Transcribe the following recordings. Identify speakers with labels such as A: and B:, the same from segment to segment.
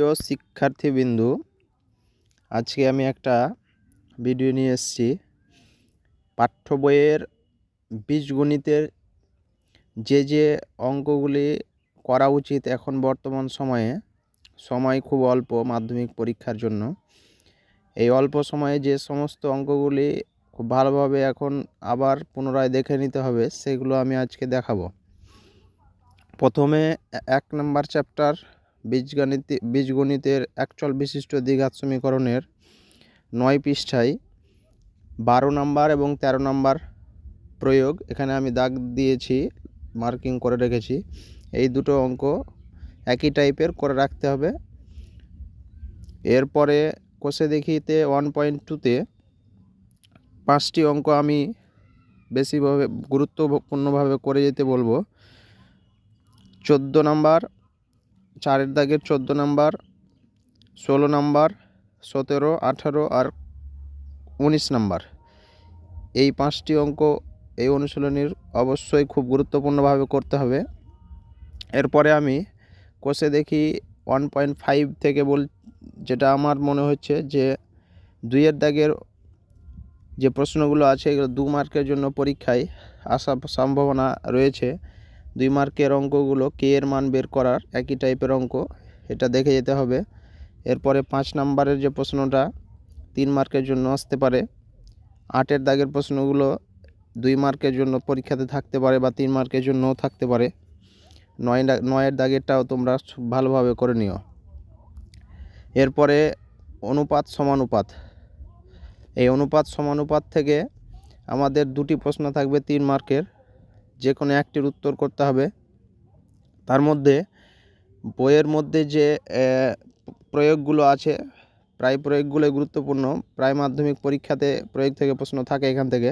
A: প্রিয় শিক্ষার্থীবৃন্দু, আজকে আমি একটা ভিডিও নিয়ে এসেছি। পাঠ্য বইয়ের বীজগণিতের যে যে অঙ্কগুলি করা উচিত এখন বর্তমান সময়ে, সময় খুব অল্প মাধ্যমিক পরীক্ষার জন্য। এই অল্প সময়ে যে সমস্ত অঙ্কগুলি খুব ভালোভাবে এখন আবার পুনরায় দেখে নিতে হবে, সেগুলো আমি আজকে দেখাবো। প্রথমে এক নম্বর চ্যাপ্টার বীজগণিত বীজগণিতের একচল বিশিষ্ট দ্বিঘাত সমীকরণের নয় পৃষ্ঠায় বারো নাম্বার এবং তেরো নাম্বার প্রয়োগ, এখানে আমি দাগ দিয়েছি, মার্কিং করে রেখেছি, এই দুটো অঙ্ক একই টাইপের করে রাখতে হবে। এরপরে কোষে দেখিতে ওয়ান পয়েন্ট টুতে পাঁচটি অঙ্ক আমি বেশিভাবে গুরুত্বপূর্ণভাবে করে যেতে বলব। চোদ্দ নাম্বার চারের দাগের চোদ্দ নাম্বার, ষোলো নাম্বার, সতেরো, আঠারো আর উনিশ নাম্বার। এই পাঁচটি অঙ্ক এই অনুশীলনীর অবশ্যই খুব গুরুত্বপূর্ণভাবে করতে হবে। এরপরে আমি কোষে দেখি ওয়ান পয়েন্ট ফাইভ থেকে বল, যেটা আমার মনে হচ্ছে যে দুইয়ের দাগের যে প্রশ্নগুলো আছে, এগুলো দু মার্কের জন্য পরীক্ষায় আসার সম্ভাবনা রয়েছে। দুই মার্কের অঙ্কগুলো কে এর মান বের করার একই টাইপের অঙ্ক, এটা দেখে যেতে হবে। এরপরে পাঁচ নাম্বারের যে প্রশ্নটা, তিন মার্কের জন্য আসতে পারে। আটের দাগের প্রশ্নগুলো দুই মার্কের জন্য পরীক্ষাতে থাকতে পারে বা তিন মার্কের জন্যও থাকতে পারে। নয় নয়ের দাগেরটাও তোমরা ভালোভাবে করে নিও। এরপরে অনুপাত সমানুপাত। এই অনুপাত সমানুপাত থেকে আমাদের দুটি প্রশ্ন থাকবে তিন মার্কের। যে কোনো একটির উত্তর করতে হবে। তার মধ্যে বইয়ের মধ্যে যে প্রয়োগগুলো আছে, প্রায় প্রয়োগগুলো গুরুত্বপূর্ণ। প্রায় মাধ্যমিক পরীক্ষাতে প্রয়োগ থেকে প্রশ্ন থাকে এখান থেকে।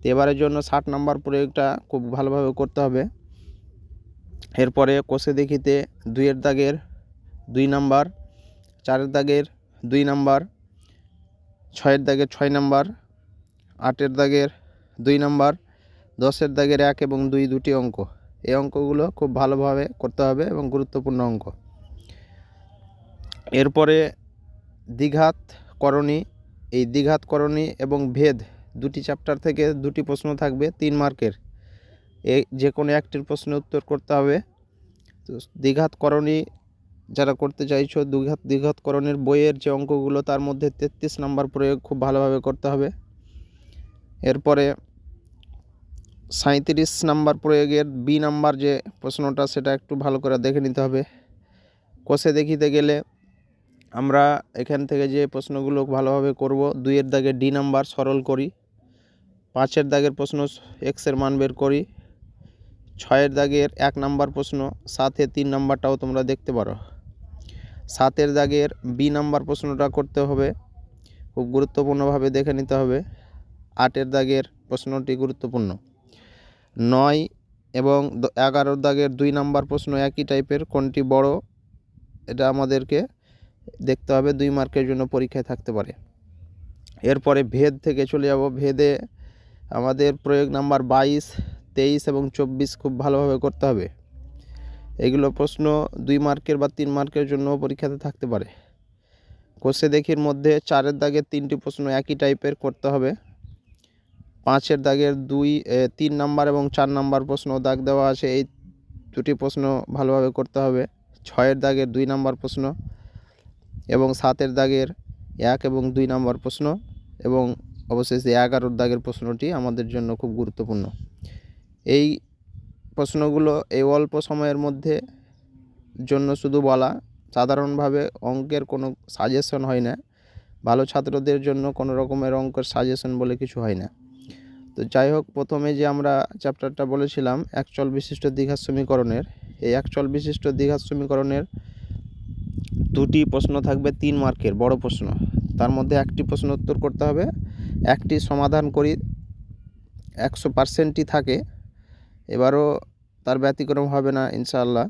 A: তো এবারের জন্য ষাট নাম্বার প্রয়োগটা খুব ভালোভাবে করতে হবে। এরপরে কোষে দেখিতে দুইয়ের দাগের দুই নাম্বার, চারের দাগের দুই নাম্বার, ছয়ের দাগের ছয় নাম্বার, আটের দাগের দুই নাম্বার দশের দাগের এক এবং দুই দুটি অঙ্ক। এই অঙ্কগুলো খুব ভালোভাবে করতে হবে এবং গুরুত্বপূর্ণ অঙ্ক। এরপরে দ্বিঘাত করণী। এই দ্বিঘাত করণী এবং ভেদ দুটি চ্যাপ্টার থেকে দুটি প্রশ্ন থাকবে তিন মার্কের। এই যে কোনো একটির প্রশ্নের উত্তর করতে হবে। তো দ্বিঘাত করণী যারা করতে চাইছো, দ্বিঘাত দ্বিঘাত করণের বইয়ের যে অঙ্কগুলো, তার মধ্যে তেত্রিশ নাম্বার প্রয়োগ খুব ভালোভাবে করতে হবে। এরপরে সাঁইত্রিশ নাম্বার প্রয়োগের বি নাম্বার যে প্রশ্নটা, সেটা একটু ভালো করে দেখে নিতে হবে। কষে দেখিতে গেলে আমরা এখান থেকে যে প্রশ্নগুলো ভালোভাবে করব, দুইয়ের দাগে ডি নাম্বার সরল করি, পাঁচের দাগের প্রশ্ন এক্সের মান বের করি, ছয়ের দাগের এক নাম্বার প্রশ্ন সাথে তিন নাম্বারটাও তোমরা দেখতে পারো। সাতের দাগের বি নাম্বার প্রশ্নটা করতে হবে, খুব গুরুত্বপূর্ণভাবে দেখে নিতে হবে। আটের দাগের প্রশ্নটি গুরুত্বপূর্ণ। নয় এবং এগারোর দাগের দুই নাম্বার প্রশ্ন একই টাইপের কোনটি বড়? এটা আমাদেরকে দেখতে হবে, দুই মার্কের জন্য পরীক্ষায় থাকতে পারে। এরপরে ভেদ থেকে চলে যাব। ভেদে আমাদের প্রয়োগ নাম্বার বাইশ, তেইশ এবং চব্বিশ খুব ভালোভাবে করতে হবে। এগুলো প্রশ্ন দুই মার্কের বা তিন মার্কের জন্য পরীক্ষাতে থাকতে পারে। কোষে দেখির মধ্যে চারের দাগের তিনটি প্রশ্ন একই টাইপের করতে হবে। পাঁচের দাগের দুই তিন নাম্বার এবং চার নাম্বার প্রশ্ন দাগ দেওয়া আছে। এই দুটি প্রশ্ন ভালোভাবে করতে হবে। ছয়ের দাগের দুই নাম্বার প্রশ্ন এবং সাতের দাগের এক এবং দুই নাম্বার প্রশ্ন এবং অবশেষে এগারোর দাগের প্রশ্নটি আমাদের জন্য খুব গুরুত্বপূর্ণ। এই প্রশ্নগুলো এই অল্প সময়ের মধ্যে জন্য শুধু বলা, সাধারণভাবে অঙ্কের কোনো সাজেশন হয় না। ভালো ছাত্রদের জন্য কোনো রকমের অঙ্কের সাজেশন বলে কিছু হয় না। তো যাই হোক, প্রথমে যে আমরা চ্যাপ্টারটা বলেছিলাম একচল বিশিষ্ট দীঘার সমীকরণের, এই একচল বিশিষ্ট দ্বিঘাত সমীকরণের দুটি প্রশ্ন থাকবে তিন মার্কের, বড় প্রশ্ন। তার মধ্যে একটি প্রশ্ন উত্তর করতে হবে, একটি সমাধান করি একশো পার্সেন্টই থাকে, এবারও তার ব্যতিক্রম হবে না, ইনশাআল্লাহ।